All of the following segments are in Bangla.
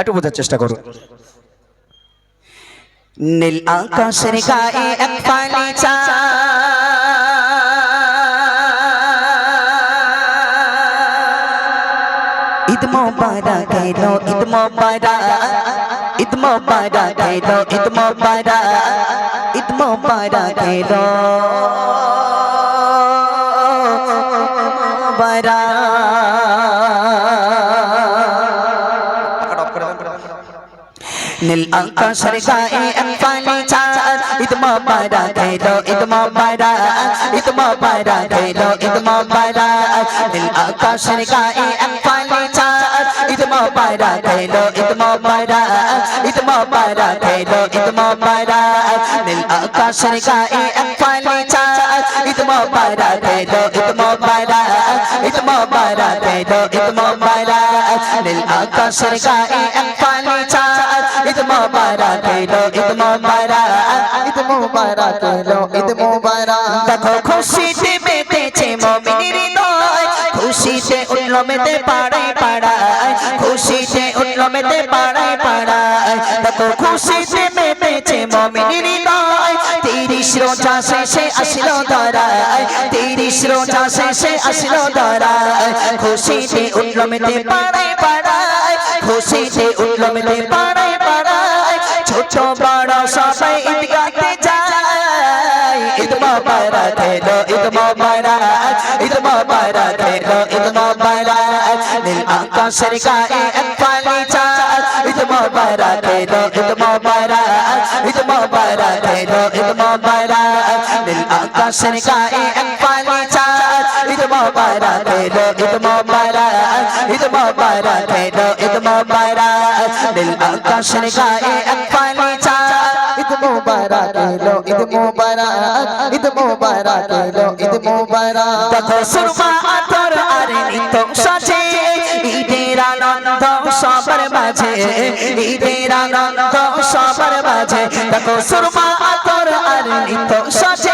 একটু বোঝার চেষ্টা করো। নীল আকাশের গায়ে এক পানি ঈদ মোবারক এলো ঈদ মোবারক। ঈদ মোবারক এলো ঈদ মোবারক। ঈদ মোবারক এলো নীল আকাশের গায়ে এক পানি চাঁদ ঈদ মোবারক এলো ঈদ মোবারক ঈদ মোবারক এলো ঈদ মোবারক নীল আকাশের গায়ে পানি মোবারক এলো ঈদ মোবারক ঈদ মোবারক এলো ঈদ মোবারক নীল আকাশের গায়ে এক পানি চাঁদ ঈদ মোবারক এলো ঈদ মোবারক ঈদ মোবারক এলো ঈদ মোবারক নীল আকাশের গায়ে এক পানি চাঁদ ঈদ মোবারক এলো ঈদ মোবারক ঈদ মোবারক এলো ঈদ মোবারক দেখো খুশিতে মেতেছে মুমিনের উঠল মেতে পাড়ায় পাড়ায়, খুশিতে উঠল মেতে পাড়ায় পাড়ায়। দেখো খুশিতে মেপেছে মুমিনের হৃদয়, তিরিশ রোজা শেষে আসলো ধরায়, তিরিশ রোজা শেষে আসলো ধরায়। খুশিতে উঠল মেতে পাড়ায় পাড়ায়, খুশিতে উঠল মেতে ঈদ মোবারক ঈদ মোবারক এলো ঈদ মোবারক নীল আকাশের গায়ে এক পানি চাঁদ ঈদ মোবারক এলো ঈদ মোবারক ঈদ মোবারক এলো ঈদ মোবারক নীল আকাশের গায়ে এক পানি চাঁদ ঈদ মোবারক এলো ঈদ মোবারক ঈদ মোবারক এলো ঈদ মোবারক নীল আকাশের মোবারক, ঈদ মোবারক এলো ঈদ মোবারক। দেখো সুরমা আতর আর নিত সাজে, ঈদের আনন্দ সবার মাঝে, ঈদের আনন্দ সবার মাঝে। দেখো সুরমা আতর আর নিত সাজে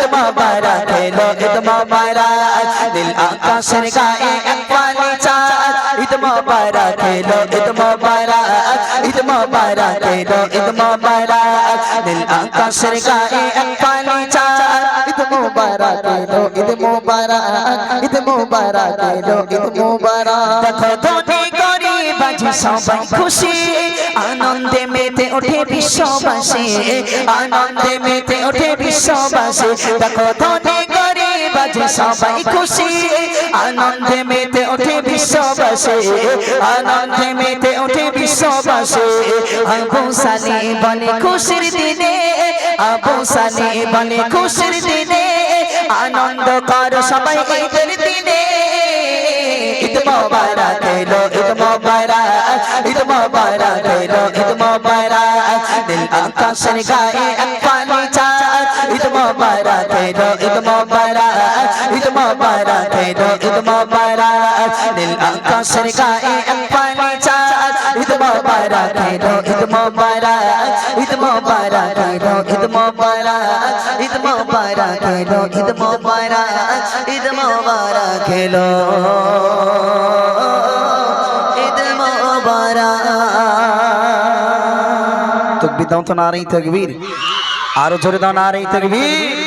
ঈদ মোবারক এলো ঈদ মোবারক নীল আকাশের গায়ে এক পানি চাঁদ। ঈদ মোবারক এলো ঈদ মোবারক ঈদ মোবারক এলো ঈদ মোবারক নীল আকাশের গায়ে এক পানি চাঁদ। ঈদ মোবারক এলো ঈদ মোবারক ঈদ মোবারক ঈদ মোবারক দেখো ধনী আজ সবাই খুশি। আনন্দে মেতে ওঠে বিশ্ববাসী। আনন্দে মেতে ওঠে বিশ্ববাসী। দেখো ধনী গরিব আজ সবাই খুশি। আনন্দে মেতে ওঠে বিশ্ববাসী। আনন্দে মেতে ওঠে বিশ্ববাসী। আবু সালি বলে খুশির দিনে। আবু সালি বলে খুশির দিনে। আনন্দ কর সবাই ঈদের দিনে। ঈদ মোবারক, ঈদ মোবারক এলো ঈদ মোবারক। নীল আকাশের গায়ে এক পানি চাঁদ। ঈদ মোবারক এলো ঈদ মোবারক। ঈদ মোবারক এলো ঈদ মোবারক। নীল আকাশের গায়ে এক পানি চাঁদ। ঈদ মোবারক এলো ঈদ মোবারক। ঈদ মোবারক এলো ঈদ মোবারক। ঈদ মোবারক এলো ঈদ মোবারক। ঈদ মোবারক এলো মোবারক তকবির দাও তো নারাই তকবীর। আরও জোরে দাও নারাই তকবীর।